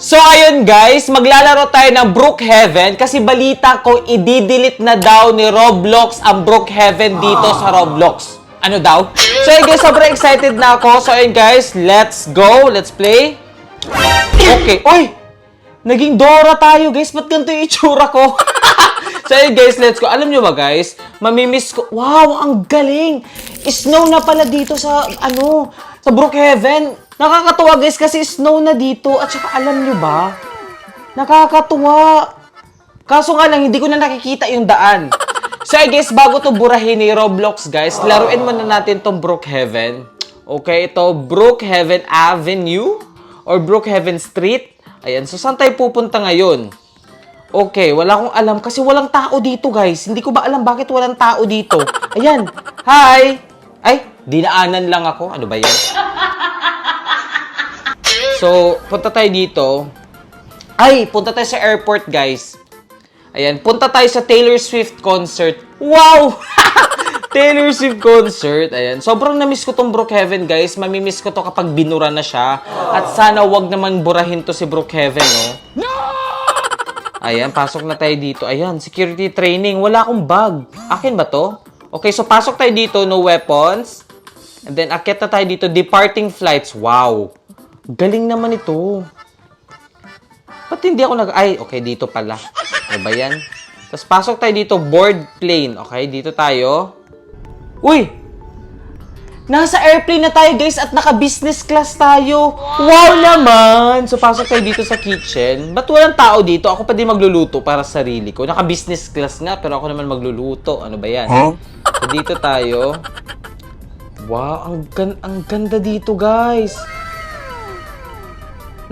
So ayun guys, maglalaro tayo ng Brookhaven kasi balita ko i-delete na daw ni Roblox ang Brookhaven dito sa Roblox. Ano daw? So ayun guys, sobrang excited na ako. So ayun guys, let's go. Let's play. Okay. Uy! Naging Dora tayo guys. Ba't ganito yung itsura ko? so ayun guys, let's go. Alam nyo ba guys, mamimiss ko. Wow, ang galing! Snow na pala dito sa, ano, sa Brookhaven. Nakakatuwa guys kasi snow na dito. At saka alam nyo ba, nakakatuwa. Kaso nga lang, hindi ko na nakikita yung daan. So I guess, bago to burahin ni Roblox, guys, laruin muna natin tong Brookhaven. Okay, ito, Brookhaven Avenue or Brookhaven Street. Ayan, so saan tayo pupunta ngayon? Okay, wala akong alam kasi walang tao dito, guys. Hindi ko ba alam bakit walang tao dito. Ayan, hi! Ay, dinaanan lang ako. Ano ba yan? So, punta tayo dito. Ay, punta tayo sa airport, guys. Ayan, punta tayo sa Taylor Swift concert. Wow! Taylor Swift concert. Ayan, sobrang na-miss ko tong Brookhaven, guys. Mamimiss ko to kapag binura na siya. At sana wag naman burahin to si Brookhaven, no? Ayan, pasok na tayo dito. Ayan, security training. Wala akong bag. Akin ba to? Okay, so pasok tayo dito, no weapons. And then, akit na tayo dito, departing flights. Wow! Galing naman ito. Ba't hindi ako nag... Ay, okay, dito pala. Ano ba yan? Tapos pasok tayo dito, board plane. Okay, dito tayo. Uy! Nasa airplane na tayo, guys, at naka-business class tayo. Wow naman! So, pasok tayo dito sa kitchen. Ba't walang tao dito? Ako pa din magluluto para sa sarili ko. Naka-business class nga, pero ako naman magluluto. Ano ba yan? So, dito tayo. Wow, ang, gan ang ganda dito, guys.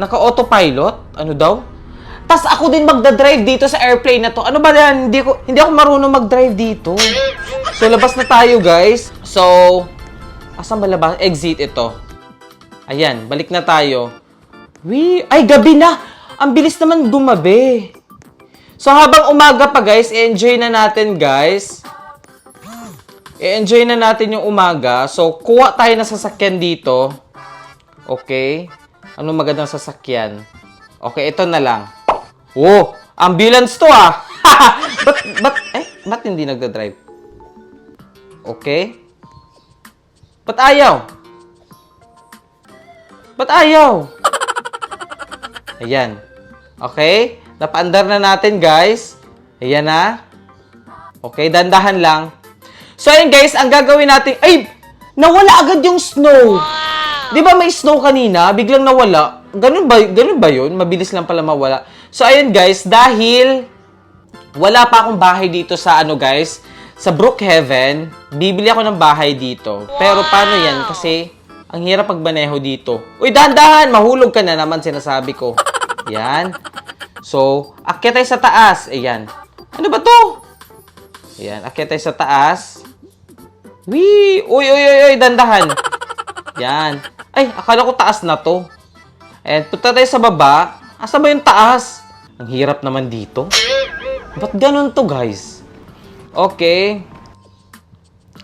Naka-autopilot? Ano daw? Tas ako din magda-drive dito sa airplane na to. Ano ba yan? Hindi, ko, hindi ako marunong mag-drive dito. So, labas na tayo, guys. So, asan ba labas? Exit ito. Ayan, balik na tayo. Wee, ay, gabi na! Ang bilis naman gumabi. So, habang umaga pa, guys, enjoy na natin, guys. I-enjoy na natin yung umaga. So, kuha tayo ng sasakyan dito. Okay. Ano magandang sasakyan? Okay, ito na lang. Oh, ambulance to ah. ba't, ba't, eh, ba't hindi nagda-drive? Okay. Ba't ayaw? Ba't ayaw? Ayan. Okay. Napaandar na natin, guys. Ayan na. Okay, dandahan lang. So, ayun guys, ang gagawin natin, ay, nawala agad yung snow. Di ba may snow kanina? Biglang nawala. Ganun ba, ganun ba yun? Mabilis lang pala mawala. So, ayun guys, dahil wala pa akong bahay dito sa ano guys, sa Brookhaven, bibili ako ng bahay dito. Pero paano yan? Kasi, ang hirap pagbaneho dito. Uy, dahan-dahan! Mahulog ka na naman, sinasabi ko. Yan. So, akyat tayo sa taas. Ayan. Ano ba to? Ayan, akyat tayo sa taas. Wee! Uy, uy, uy, uy, dandahan. Yan. Ay, akala ko taas na to. And punta tayo sa baba. Asa ba yung taas? Ang hirap naman dito. Ba't ganun to, guys? Okay.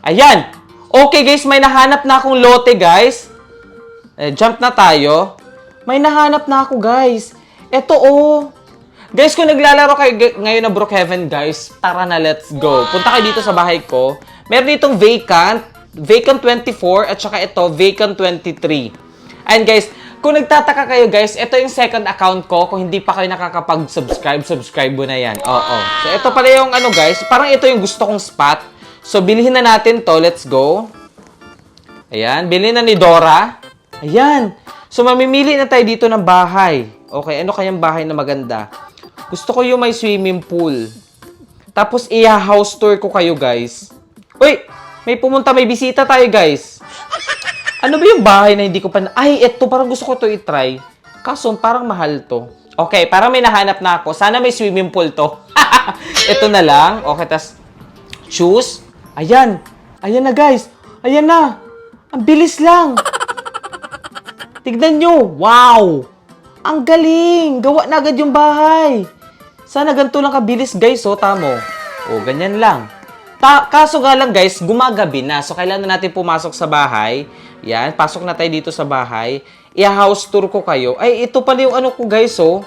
Ayan! Okay, guys, may nahanap na akong lote, guys. Eh, jump na tayo. May nahanap na ako, guys. Ito, oh. Guys, kung naglalaro kayo ngayon na Brookhaven, guys, tara na, let's go. Punta kayo dito sa bahay ko. Meron ditong vacant, vacant 24, at saka ito, vacant 23. And guys, kung nagtataka kayo, guys, ito yung second account ko. Kung hindi pa kayo nakakapag-subscribe, subscribe mo na yan. Oo. So, ito pala yung ano, guys, parang ito yung gusto kong spot. So, bilhin na natin to. Let's go. Ayan, bilhin na ni Dora. Ayan. So, mamimili na tayo dito ng bahay. Okay, ano kayang bahay na maganda? Gusto ko yung may swimming pool. Tapos, i-house tour ko kayo, guys. Uy! May pumunta, may bisita tayo, guys. Ano ba yung bahay na hindi ko pa... Ay, eto, parang gusto ko to i-try. Kaso, parang mahal to. Okay, parang may nahanap na ako. Sana may swimming pool to. ito na lang. Okay, tas choose. Ayan. Ayan na, guys. Ayan na. Ang bilis lang. Tignan nyo. Wow! Ang galing! Gawa na agad yung bahay. Sana ganito lang kabilis, guys, oh, tamo. O, ganyan lang. Ta kaso nga lang, guys, gumagabi na. So, kailangan natin pumasok sa bahay. Yan, pasok na tayo dito sa bahay. i-house tour ko kayo. Ay, ito pala yung ano ko guys, oh.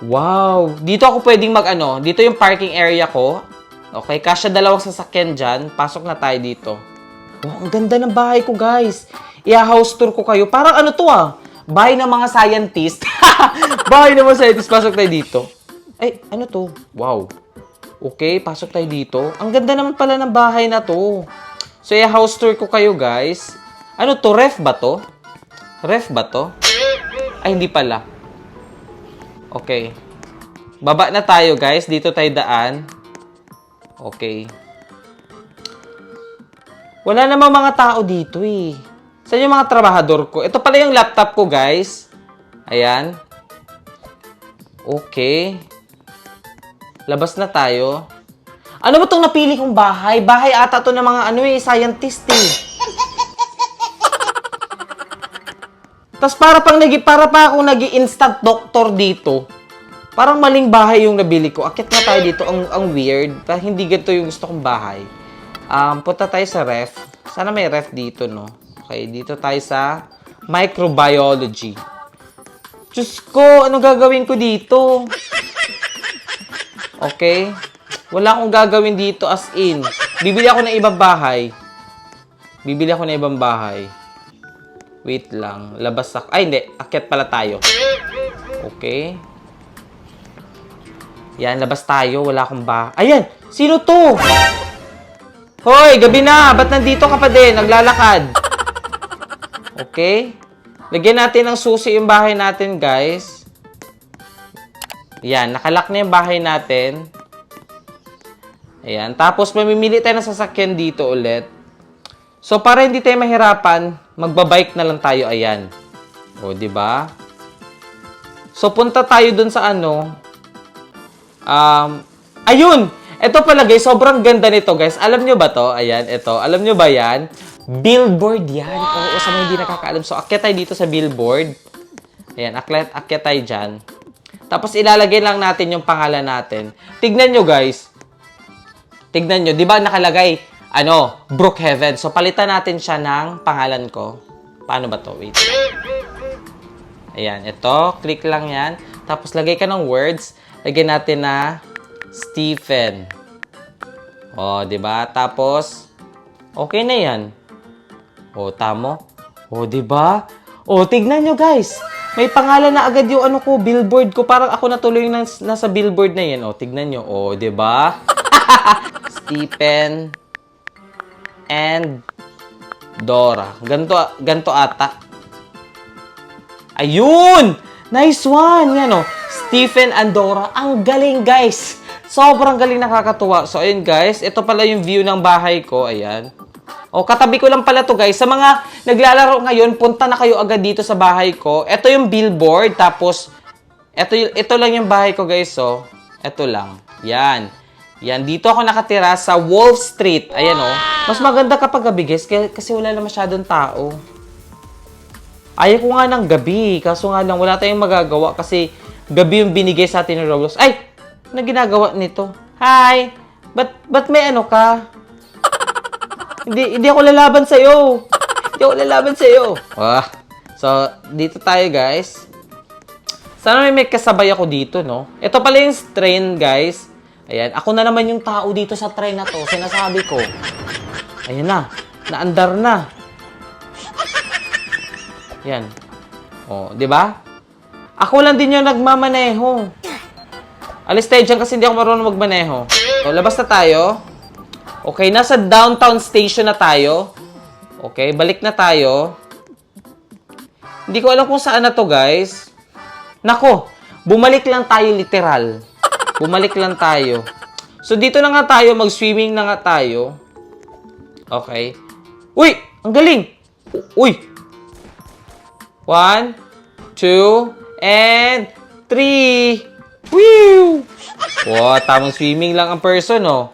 Wow. Dito ako pwedeng mag ano, dito yung parking area ko. Okay, kasya dalawang sasakyan dyan. Pasok na tayo dito. Wow, ang ganda ng bahay ko, guys. I-house tour ko kayo. Parang ano to ah? Bahay ng mga scientist. bahay ng mga scientist. Pasok tayo dito. Ay, ano to? Wow. Okay, pasok tayo dito. Ang ganda naman pala ng bahay na to. So, i-house tour ko kayo, guys. Ano to? Ref ba to? Ref ba to? Ay, hindi pala. Okay. Baba na tayo, guys. Dito tayo daan. Okay. Wala namang mga tao dito eh. Saan yung mga trabahador ko? Ito pala yung laptop ko, guys. Ayan. Okay. Labas na tayo. Ano ba itong napili kong bahay? Bahay ata to ng mga ano eh, scientist eh. Tapos para pang nagi para pa akong nagi instant doctor dito. Parang maling bahay yung nabili ko. Akit na tayo dito. Ang, ang weird. Parang hindi ganito yung gusto kong bahay. Um, punta tayo sa ref. Sana may ref dito, no? Okay, dito tayo sa microbiology. Diyos ko, ano gagawin ko dito? Okay? Wala akong gagawin dito as in. Bibili ako ng ibang bahay. Bibili ako ng ibang bahay. Wait lang. Labas ako. Ay, hindi. Akyat pala tayo. Okay. Yan, labas tayo. Wala akong ba... Ayan! Sino to? Hoy, gabi na! Ba't nandito ka pa din? Naglalakad. Okay. Lagyan natin ng susi yung bahay natin, guys. Yan, nakalak na yung bahay natin. Ayan. Tapos, mamimili tayo ng sasakyan dito ulit. So, para hindi tayo mahirapan, magbabike na lang tayo. Ayan. O, di ba? So, punta tayo dun sa ano. Um, ayun! Ito pala guys, sobrang ganda nito guys. Alam nyo ba to? Ayan, ito. Alam nyo ba yan? Billboard yan. Oo, sa mga hindi nakakaalam. So, akyat tayo dito sa billboard. Ayan, akyat, akyat tayo dyan. Tapos, ilalagay lang natin yung pangalan natin. Tignan nyo guys. Tignan nyo. Di ba nakalagay, ano, Brookhaven. So, palitan natin siya ng pangalan ko. Paano ba to? Wait. Ayan, ito. Click lang yan. Tapos, lagay ka ng words. Lagyan natin na Stephen. O, di ba? Tapos, okay na yan. O, tamo. O, di ba? O, tignan nyo guys. May pangalan na agad yung ano ko, billboard ko. Parang ako na tuloy yung nas- nasa billboard na yan. O, tignan nyo. O, ba? Stephen and Dora. Ganto, ganto ata. Ayun! Nice one! Yan o. Stephen and Dora. Ang galing, guys. Sobrang galing nakakatuwa. So, ayun, guys. Ito pala yung view ng bahay ko. Ayan. O, katabi ko lang pala to guys. Sa mga naglalaro ngayon, punta na kayo agad dito sa bahay ko. Ito yung billboard. Tapos, ito, ito lang yung bahay ko, guys. So, ito lang. Yan. Yan. Dito ako nakatira sa Wolf Street. Ayan, o. Mas maganda kapag gabi, guys. Kasi wala na masyadong tao. Ayaw ko nga ng gabi. Kaso nga lang, wala tayong magagawa kasi gabi yung binigay sa atin ng Roblox. Ay! Ano ginagawa nito? Hi! Ba't, ba't may ano ka? Hindi, hindi ako lalaban sa'yo. Hindi ako lalaban sa'yo. Ah. So, dito tayo, guys. Sana may, may kasabay ako dito, no? Ito pala yung train, guys. Ayan. Ako na naman yung tao dito sa train na to. Sinasabi ko. Ayan na. Naandar na. Yan. Oh, 'di ba? Ako lang din yung nagmamaneho. Alis tayo dyan kasi hindi ako marunong magmaneho. So, labas na tayo. Okay, nasa downtown station na tayo. Okay, balik na tayo. Hindi ko alam kung saan na to, guys. Nako, bumalik lang tayo literal. Bumalik lang tayo. So, dito na nga tayo, mag-swimming na nga tayo. Okay. Uy! Ang galing! Uy! One, two, and three. Woo! Wow, tamang swimming lang ang person, oh.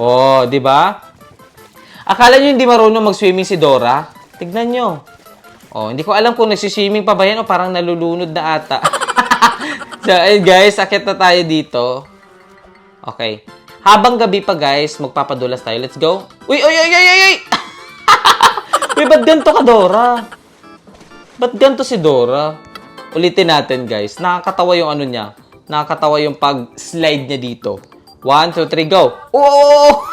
Oh, di ba? Akala nyo hindi marunong mag-swimming si Dora? Tignan nyo. Oh, hindi ko alam kung nagsiswimming pa ba yan o parang nalulunod na ata. so, guys, akit na tayo dito. Okay. Habang gabi pa guys, magpapadulas tayo. Let's go. Uy, uy, uy, uy, uy, uy! Uy, ba't ganito ka, Dora? Ba't ganito si Dora? Ulitin natin, guys. Nakakatawa yung ano niya. Nakakatawa yung pag-slide niya dito. One, two, three, go! Oo!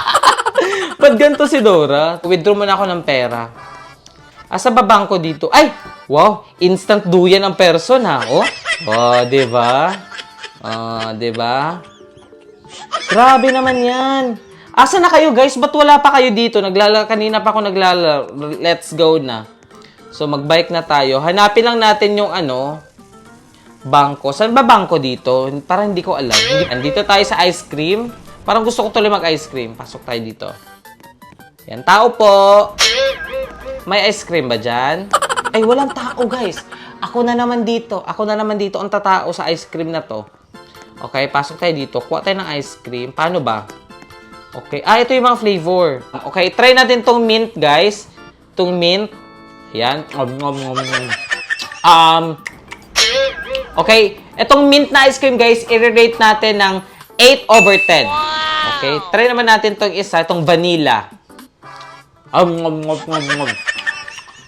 Ba't ganito si Dora? Withdraw muna ako ng pera. Asa ba bangko dito? Ay! Wow! Instant duyan ang person ha. Oh, oh di ba? Ah, di ba? Grabe naman yan. Asa na kayo guys? Ba't wala pa kayo dito? Naglala, kanina pa ako naglala. Let's go na. So, magbike na tayo. Hanapin lang natin yung ano, bangko. Saan ba bangko dito? Parang hindi ko alam. Andito tayo sa ice cream. Parang gusto ko tuloy mag-ice cream. Pasok tayo dito. Yan, tao po. May ice cream ba dyan? Ay, walang tao, guys. Ako na naman dito. Ako na naman dito ang tatao sa ice cream na to. Okay, pasok tayo dito. Kuha tayo ng ice cream. Paano ba? Okay. Ah, ito yung mga flavor. Okay, try natin tong mint, guys. Tong mint. Yan. Um, um, um, um. Um, okay, itong mint na ice cream, guys, i-rate natin ng 8 over 10. Okay, try naman natin tong isa, itong vanilla. Um, um, um, um, um.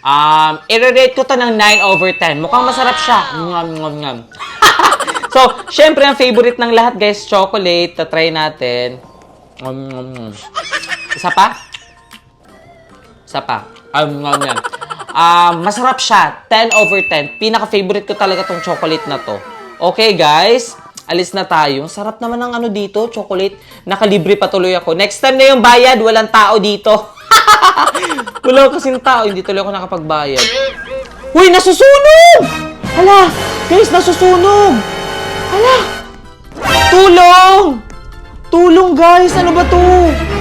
Um, i-rate ko to ng 9 over 10. Mukhang masarap siya. Ngam, ngam, ngam. so, syempre, ang favorite ng lahat, guys, chocolate. Ta-try natin. Um, um, um. Isa pa? Isa pa. Um, um, um. Um, masarap siya. 10 over 10. Pinaka-favorite ko talaga tong chocolate na to. Okay, guys. Alis na tayo. Sarap naman ng ano dito, chocolate. Nakalibre pa tuloy ako. Next time na yung bayad, walang tao dito. Wala kasing tao. Hindi tuloy ako nakapagbayad. Uy, nasusunog! Hala! Guys, nasusunog! Hala! Tulong! Tulong, guys! Ano ba to?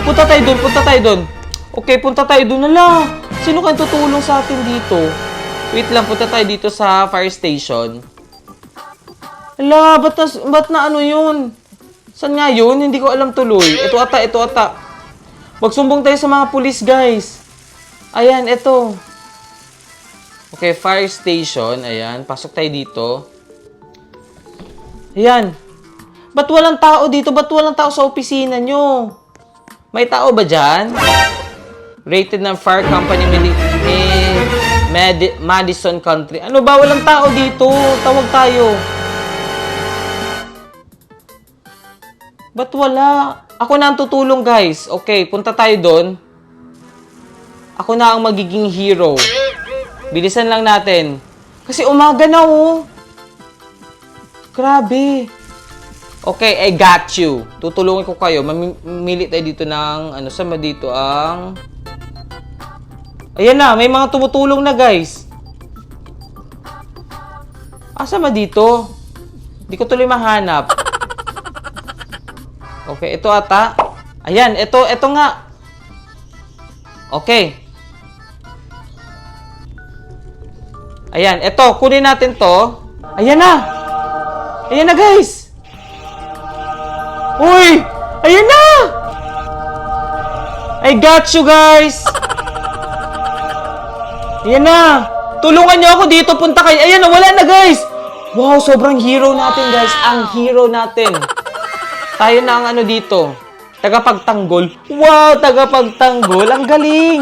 Punta tayo doon, punta tayo doon. Okay, punta tayo doon. Hala! Sino kan tutulong sa atin dito? Wait lang, punta tayo dito sa fire station. Hala, ba't na, ba't na ano yun? Saan nga yun? Hindi ko alam tuloy. Ito ata, ito ata. Magsumbong tayo sa mga pulis, guys. Ayan, ito. Okay, fire station. Ayan, pasok tayo dito. Ayan. Ba't walang tao dito? Ba't walang tao sa opisina nyo? May tao ba dyan? Rated ng fire company Mi- Medi- Madison Country. Ano ba? Walang tao dito. Tawag tayo. Ba't wala? Ako na ang tutulong, guys. Okay, punta tayo doon. Ako na ang magiging hero. Bilisan lang natin. Kasi umaga na, oh. Grabe. Okay, I got you. Tutulungan ko kayo. Mamili tayo dito ng, ano, sama dito ang... Ayan na, may mga tumutulong na, guys. Asa ba dito? Hindi ko tuloy mahanap. Okay, ito ata. Ayan, ito, ito nga. Okay. Ayan, ito, kunin natin to. Ayan na. Ayan na, guys. Uy! Ayan na! I got you, guys. Ayan na. Tulungan niyo ako dito. Punta kayo. Ayan na, wala na, guys. Wow, sobrang hero natin, guys. Ang hero natin. Tayo na ang ano dito. Tagapagtanggol. Wow, tagapagtanggol. Ang galing.